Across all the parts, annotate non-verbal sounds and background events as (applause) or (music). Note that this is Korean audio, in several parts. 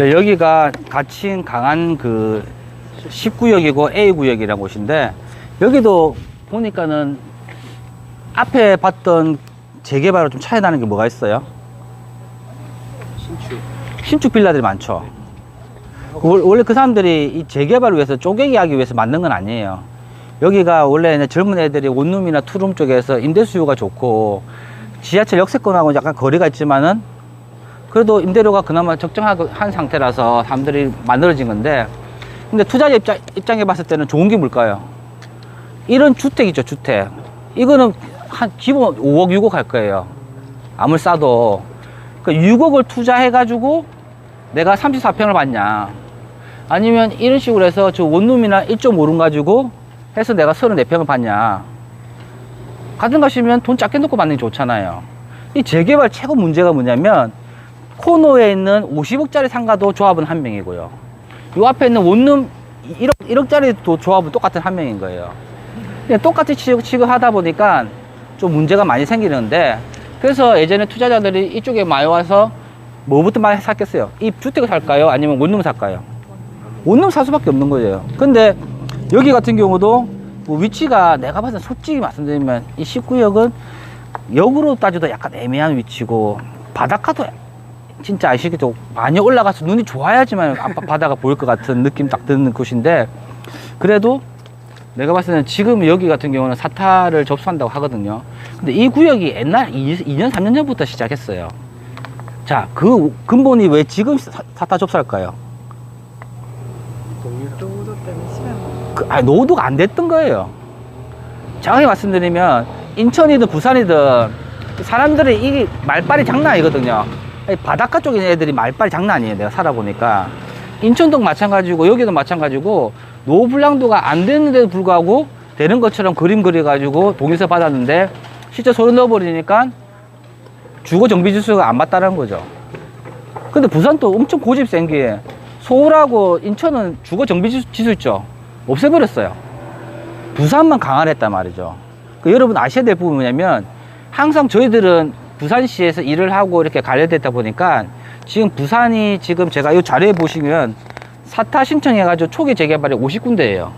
저 여기가 가칭 강한 그 10구역이고 A구역이라는 곳인데 여기도 보니까는 앞에 봤던 재개발과 좀 차이 나는 게 뭐가 있어요? 신축. 신축 빌라들이 많죠. 월- 원래 그 사람들이 이 재개발을 위해서 쪼개기 하기 위해서 만든 건 아니에요. 여기가 원래 젊은 애들이 원룸이나 투룸 쪽에서 임대 수요가 좋고 지하철 역세권하고 약간 거리가 있지만은 그래도 임대료가 그나마 적정한 상태라서 사람들이 만들어진 건데 근데 투자자 입장, 입장에 봤을 때는 좋은 게 뭘까요? 이런 주택이죠, 주택. 이거는 한 기본 5억, 6억 할 거예요. 아무리 싸도. 그 6억을 투자해 가지고 내가 34평을 받냐. 아니면 이런 식으로 해서 저 원룸이나 1.5룸 가지고 해서 내가 34평을 받냐. 같은 것이면 돈 작게 넣고 받는 게 좋잖아요. 이 재개발 최고 문제가 뭐냐면 코너에 있는 50억짜리 상가도 조합은 한 명이고요. 요 앞에 있는 원룸 1억, 1억짜리 조합은 똑같은 한 명인 거예요. 똑같이 취급, 취급하다 보니까 좀 문제가 많이 생기는데 그래서 예전에 투자자들이 이쪽에 많이 와서 뭐부터 많이 샀겠어요? 이 주택을 살까요? 아니면 원룸 살까요? 원룸 살 수밖에 없는 거예요. 근데 여기 같은 경우도 뭐 위치가 내가 봤을 때 솔직히 말씀드리면 이 19역은 역으로 따져도 약간 애매한 위치고 바닷가도 진짜 아시겠죠? 많이 올라가서 눈이 좋아야지만 아빠 바다가 보일 것 같은 느낌 딱 드는 곳인데 그래도 내가 봤을 때는 지금 여기 같은 경우는 사타를 접수한다고 하거든요. 근데 이 구역이 옛날 2 년, 3년 전부터 시작했어요. 자, 그 근본이 왜 지금 사- 사타 접수할까요? 동일도 때문에. 그, 아니, 노후도가 안 됐던 거예요. 정확히 말씀드리면, 인천이든 부산이든, 사람들이 이게 말빨이 장난 아니거든요. 바닷가 쪽에 있는 애들이 말빨이 장난 아니에요. 내가 살아보니까. 인천도 마찬가지고, 여기도 마찬가지고, 노후 불량도가 안 되는데도 불구하고, 되는 것처럼 그림 그려가지고 동의서 받았는데, 실제 손을 넣어버리니까, 주거 정비 지수가 안 맞다는 거죠. 근데 부산도 엄청 고집 센 게, 서울하고 인천은 주거 정비 지수, 지수 있죠? 없애버렸어요. 부산만 강화했단 말이죠. 그 여러분 아셔야 될 부분이 뭐냐면 항상 저희들은 부산시에서 일을 하고 이렇게 관련됐다 보니까 지금 부산이 지금 제가 이 자료에 보시면 사타 신청해가지고 초기 재개발이 50군데예요.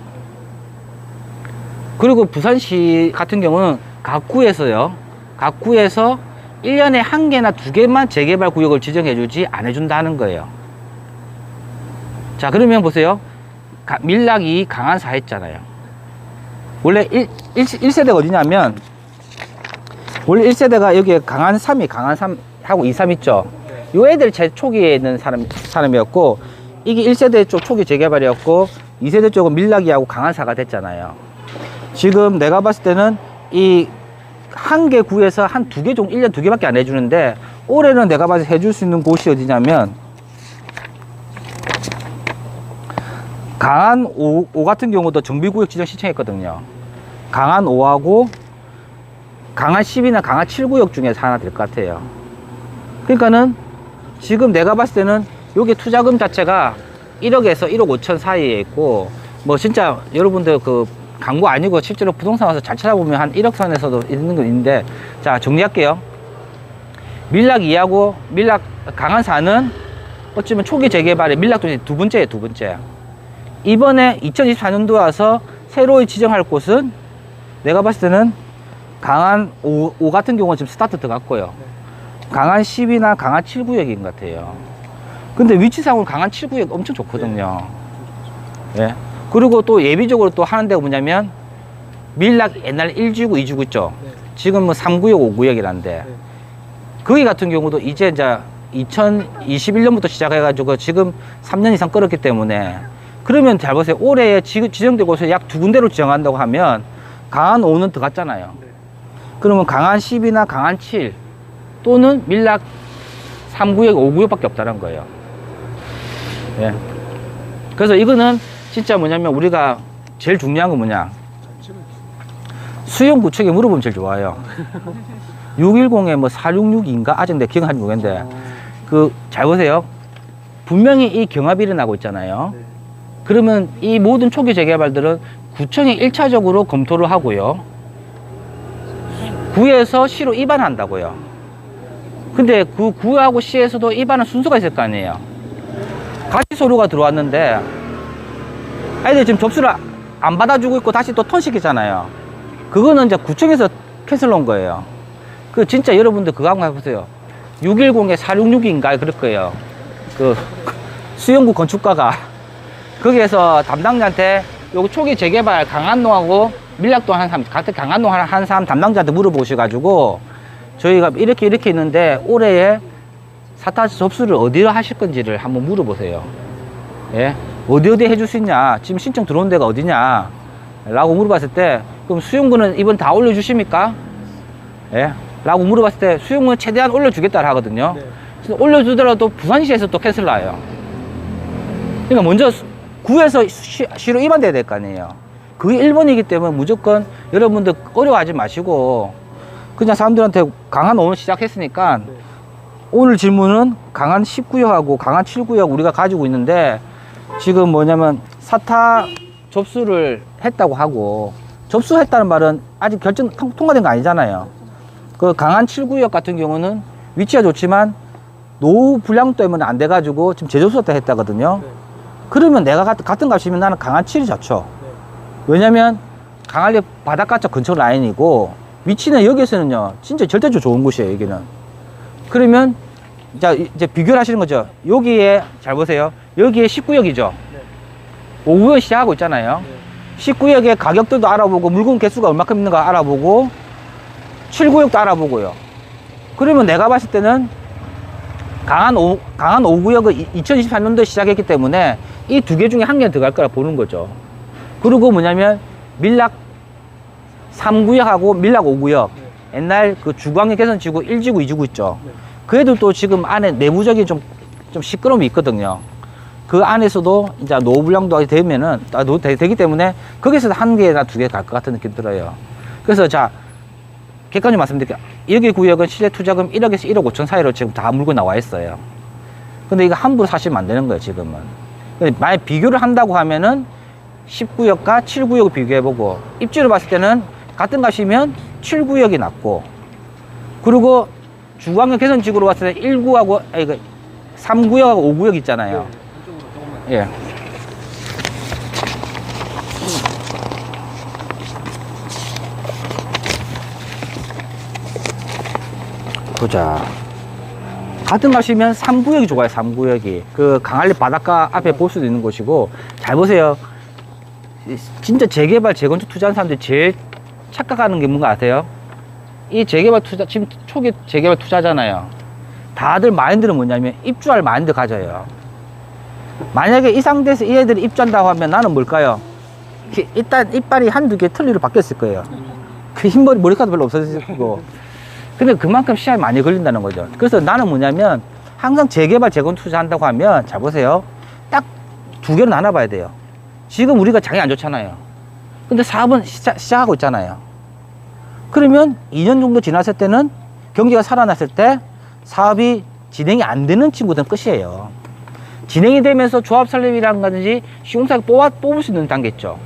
그리고 부산시 같은 경우는 각 구에서요. 각 구에서 1년에 한 개나 두 개만 재개발 구역을 지정해주지 안 해준다는 거예요. 자, 그러면 보세요. 가- 밀락이 강한 사했잖아요. 원래 1, 일세대가 어디냐면, 원래 1세대가 여기에 강한 3이 강한 3 하고 2, 3 있죠. 요 애들 제 초기에 있는 사람, 사람이었고, 이게 1세대 쪽 초기 재개발이었고, 2세대 쪽은 밀락이하고 강한 사가 됐잖아요. 지금 내가 봤을 때는 이 한 개 구에서 한 두 개 정도, 1년 두 개밖에 안 해주는데, 올해는 내가 봐서 해줄 수 있는 곳이 어디냐면, 강한 5, 5 같은 경우도 정비구역 지정 신청했거든요. 강한 5하고 강한 10이나 강한 7구역 중에서 하나 될 것 같아요. 그러니까는 지금 내가 봤을 때는 여기 투자금 자체가 1억에서 1억 5천 사이에 있고 뭐 진짜 여러분들 그 광고 아니고 실제로 부동산 와서 잘 찾아보면 한 1억 선에서도 있는 거 있는데 자 정리할게요. 밀락 2하고 밀락 강한 4는 어쩌면 초기 재개발의 밀락도 두 번째예요 두 번째. 이번에 2024년도 와서 새로 지정할 곳은 내가 봤을 때는 강한 5, 5 같은 경우는 지금 스타트 들어갔고요. 강한 10이나 강한 7구역인 것 같아요. 근데 위치상으로 강한 7구역 엄청 좋거든요. 예. 그리고 또 예비적으로 또 하는 데가 뭐냐면 밀락 옛날 1주구, 2주구 있죠. 네. 지금 뭐 3구역, 5구역이란데 네. 거기 같은 경우도 이제 이제 2021년부터 시작해가지고 지금 3년 이상 끌었기 때문에 그러면 잘 보세요. 올해 지정된 곳을 약두 군데로 지정한다고 하면 강한 5는 들어갔잖아요. 네. 그러면 강한 10이나 강한 7 또는 밀락 3구역, 5구역밖에 없다는 거예요. 예. 그래서 이거는 진짜 뭐냐면 우리가 제일 중요한 건 뭐냐. 단점은 수용구청에 물어보면 제일 좋아요. (laughs) 610에 뭐 466인가? 아직 내 기억하지 모르겠는데. 어, 그, 잘 보세요. 분명히 이 경합이 일어나고 있잖아요. 네. 그러면 이 모든 초기 재개발들은 구청이 1차적으로 검토를 하고요. 구에서 시로 입안한다고요. 근데 그 구하고 시에서도 입안은 순서가 있을 거 아니에요. 가시 소류가 들어왔는데 애들이 지금 접수를 안 받아주고 있고 다시 또 턴시키잖아요. 그거는 이제 구청에서 캔슬 놓은 거예요. 그 진짜 여러분들 그거 한번 해보세요. 610에 466인가 그럴 거예요. 그 수영구 건축가가 거기에서 담당자한테 요거 초기 재개발 강한동하고 밀락동 하는 사람 같은 강한동 하는 한 사람 담당자한테 물어보셔가지고 저희가 이렇게 이렇게 있는데 올해에 사타 접수를 어디로 하실 건지를 한번 물어보세요. 예? 어디 어디 해줄 수 있냐? 지금 신청 들어온 데가 어디냐? 라고 물어봤을 때 그럼 수용구는 이번 다 올려주십니까? 예? 라고 물어봤을 때 수용구는 최대한 올려주겠다 하거든요. 네. 올려주더라도 부산시에서 또 캔슬 나요. 그러니까 먼저 수- 구에서 시, 시로 입안돼야 될 거 아니에요. 그게 1번이기 때문에 무조건 여러분들 어려워하지 마시고 그냥 사람들한테 강한 오늘 시작했으니까 네. 오늘 질문은 강한 19역하고 강한 7구역 우리가 가지고 있는데 지금 뭐냐면 사타 접수를 했다고 하고 접수했다는 말은 아직 결정 통- 통과된 거 아니잖아요. 그 강한 7구역 같은 경우는 위치가 좋지만 노후 불량 때문에 안 돼가지고 지금 재접수했다 했다거든요. 네. 그러면 내가 같- 같은 값이면 나는 강한 7이 좋죠. 네. 왜냐면 강한리 바닷가 쪽 근처 라인이고 위치는 여기에서는요 진짜 절대적으로 좋은 곳이에요 여기는 그러면 자 이제 비교를 하시는 거죠 여기에 잘 보세요 여기에 19역이죠 네. 5구역 시작하고 있잖아요 네. 19역의 가격들도 알아보고 물건 개수가 얼마큼 있는가 알아보고 7구역도 알아보고요 그러면 내가 봤을 때는 강한 5, 강한 5구역은 2023년도에 시작했기 때문에 이 두 개 중에 한 개 들어갈 거라 보는 거죠. 그리고 뭐냐면 밀락 3구역하고 밀락 5구역 네. 옛날 그 주광역 개선지구 1지구 2지구 있죠. 네. 그 애들도 지금 안에 내부적인 좀, 좀 시끄러움이 있거든요. 그 안에서도 이제 노후불량도 되면은, 아, 노, 되, 기 때문에 거기서 한 개나 두 개 갈 것 같은 느낌 들어요. 그래서 자, 객관적으로 말씀드릴게요. 여기 구역은 실내 투자금 1억에서 1억 5천 사이로 지금 다 물고 나와 있어요. 근데 이거 함부로 사시면 안 되는 거예요, 지금은. 근데 만약 비교를 한다고 하면은 19역과 7구역을 비교해보고 입지로 봤을 때는 같은 값이면 7구역이 낫고 그리고 주광역 개선지구로 봤을 때 1구하고 아니 그 3구역하고 5구역 있잖아요. 네. 예. 보자. 같은 값이면 3구역이 좋아요, 3구역이. 그 강한리 바닷가 앞에 볼 수도 있는 곳이고, 잘 보세요. 이- 진짜 재개발, 재건축 투자하는 사람들이 제일 착각하는 게 뭔가 아세요? 이 재개발 투자, 지금 초기 재개발 투자잖아요. 다들 마인드는 뭐냐면 입주할 마인드 가져요. 만약에 이 상태에서 이 애들이 입주한다고 하면 나는 뭘까요? 이- 일단 이빨이 한두 개 틀리로 바뀌었을 거예요. 그 흰머리, 머리카락도 별로 없어질 거고. 근데 그만큼 시간이 많이 걸린다는 거죠. 그래서 나는 뭐냐면 항상 재개발, 재건 투자한다고 하면 잘 보세요. 딱 두 개로 나눠봐야 돼요. 지금 우리가 장이 안 좋잖아요. 근데 사업은 시작, 시작하고 있잖아요. 그러면 2년 정도 지났을 때는 경기가 살아났을 때 사업이 진행이 안 되는 친구들은 끝이에요. 진행이 되면서 조합 설립이라든지 시공사 뽑아, 뽑을 수 있는 단계 있죠.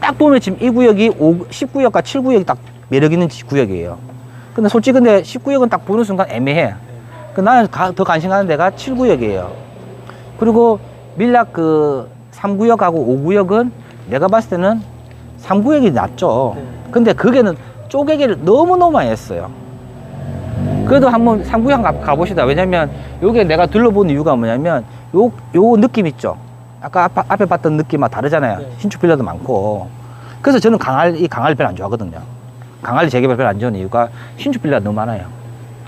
딱 보면 지금 이 구역이 5, 19역과 7구역이 딱 매력 있는 지- 구역이에요. 근데 솔직히 근데 19역은 딱 보는 순간 애매해. 그 나는 가- 더 관심 가는 데가 7구역이에요. 그리고 밀락 그 3구역하고 5구역은 내가 봤을 때는 3구역이 낫죠. 네. 근데 거기는 쪼개기를 너무너무 많이 했어요. 그래도 한번 3구역 가, 가보시다. 왜냐면 요게 내가 둘러본 이유가 뭐냐면 요, 요 느낌 있죠. 아까 앞, 앞에 봤던 느낌하고 다르잖아요. 네. 신축 빌라도 많고. 그래서 저는 강할, 이 강할 별로 안 좋아하거든요. 강할 재개발 별로 안 좋아하는 이유가 신축 빌라 너무 많아요.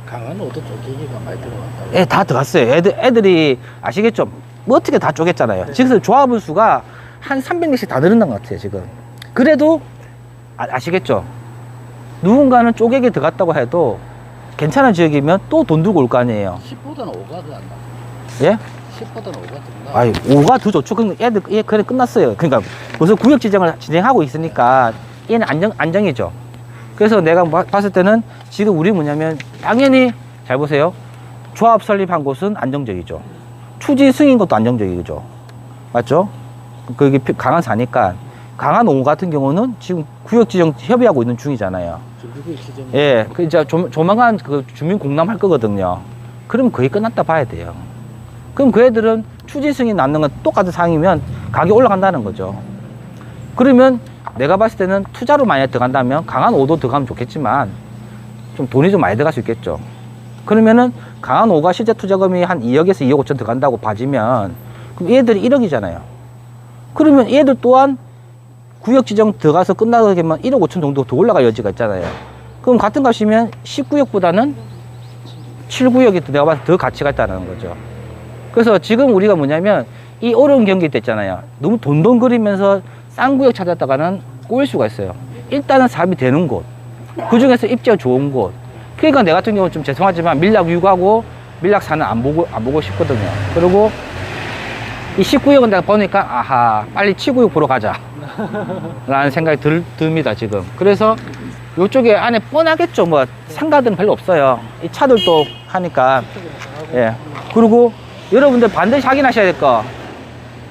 강한 오도 쪼개기가 많이 들어갔다고. 예, 다 들어갔어요. 애들, 애들이 아시겠죠? 뭐 어떻게 다 쪼갰잖아요. 네. 지금 조합원 수가 한 300개씩 다 늘어난 것 같아요, 지금. 그래도 아, 시겠죠 누군가는 쪼개기 들어갔다고 해도 괜찮은 지역이면 또 돈 들고 올 거 아니에요. 10보다는 5가 더안 나. 예? 10보다는 5가 더 나. 아이, 5가 더 좋죠. 그럼 애들, 얘 그래 끝났어요. 그러니까 무슨 구역 지정을 진행하고 있으니까 얘는 안정, 안정이죠. 그래서 내가 봐- 봤을 때는 지금 우리 뭐냐면 당연히 잘 보세요. 조합 설립한 곳은 안정적이죠. 추진 승인 것도 안정적이죠. 맞죠? 그게 피- 강한 사니까 강한 5 같은 경우는 지금 구역 지정 협의하고 있는 중이잖아요. 예, 그 이제 조, 조만간 그 주민 공람 할 거거든요. 그럼 거의 끝났다 봐야 돼요. 그럼 그 애들은 추진 승인 남는 건 똑같은 상황이면 가격이 올라간다는 거죠. 그러면 내가 봤을 때는 투자로 많이 들어간다면 강한 5도 들어가면 좋겠지만 좀 돈이 좀 많이 들어갈 수 있겠죠. 그러면은 강한 5가 실제 투자금이 한 2억에서 2억 5천 들어간다고 봐지면 그럼 얘들이 1억이잖아요. 그러면 얘들 또한 구역 지정 들어가서 끝나게 되면 1억 5천 정도 더 올라갈 여지가 있잖아요. 그럼 같은 값이면 19억보다는 7구역이 내가 봐서 더 가치가 있다는 거죠. 그래서 지금 우리가 뭐냐면 이 어려운 경기 때 있잖아요. 너무 돈돈 거리면서 싼 구역 찾았다가는 꼬일 수가 있어요. 일단은 사업이 되는 곳. 그 중에서 입지가 좋은 곳. 그러니까 내 같은 경우는 좀 죄송하지만 밀락 6하고 밀락 4는 안 보고, 안 보고 싶거든요. 그리고 이 19역은 내가 보니까 아하, 빨리 7구역 보러 가자. 라는 생각이 들, 듭니다, 지금. 그래서 이쪽에 안에 뻔하겠죠. 뭐 상가들은 별로 없어요. 이 차들도 하니까. 예. 그리고 여러분들 반드시 확인하셔야 될 거.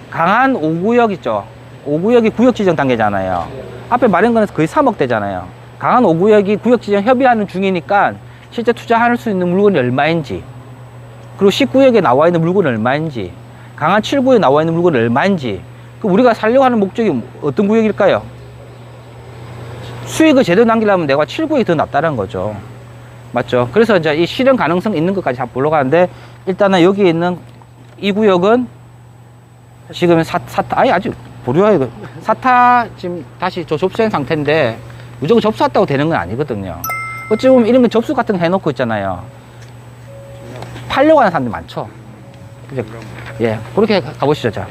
강한 5구역 있죠. 5구역이 구역 지정 단계잖아요. 앞에 거는 거의 3억 대잖아요. 강한 5구역이 구역 지정 협의하는 중이니까 실제 투자할 수 있는 물건이 얼마인지, 그리고 19구역에 나와 있는 물건이 얼마인지, 강한 7구역에 나와 있는 물건이 얼마인지, 그 우리가 살려고 하는 목적이 어떤 구역일까요? 수익을 제대로 남기려면 내가 7구역이 더 낫다는 거죠. 맞죠? 그래서 이제 이 실현 가능성 있는 것까지 한번 보러 가는데, 일단은 여기 있는 이 구역은 지금 사, 사타, 아니, 아직 보류하야 돼. 사타 지금 다시 저 접수한 상태인데, 무조건 접수했다고 되는 건 아니거든요. 어찌 보면 이런 거 접수 같은 거 해놓고 있잖아요. 팔려고 하는 사람들 많죠. 예, 그렇게 가- 가보시죠, 자.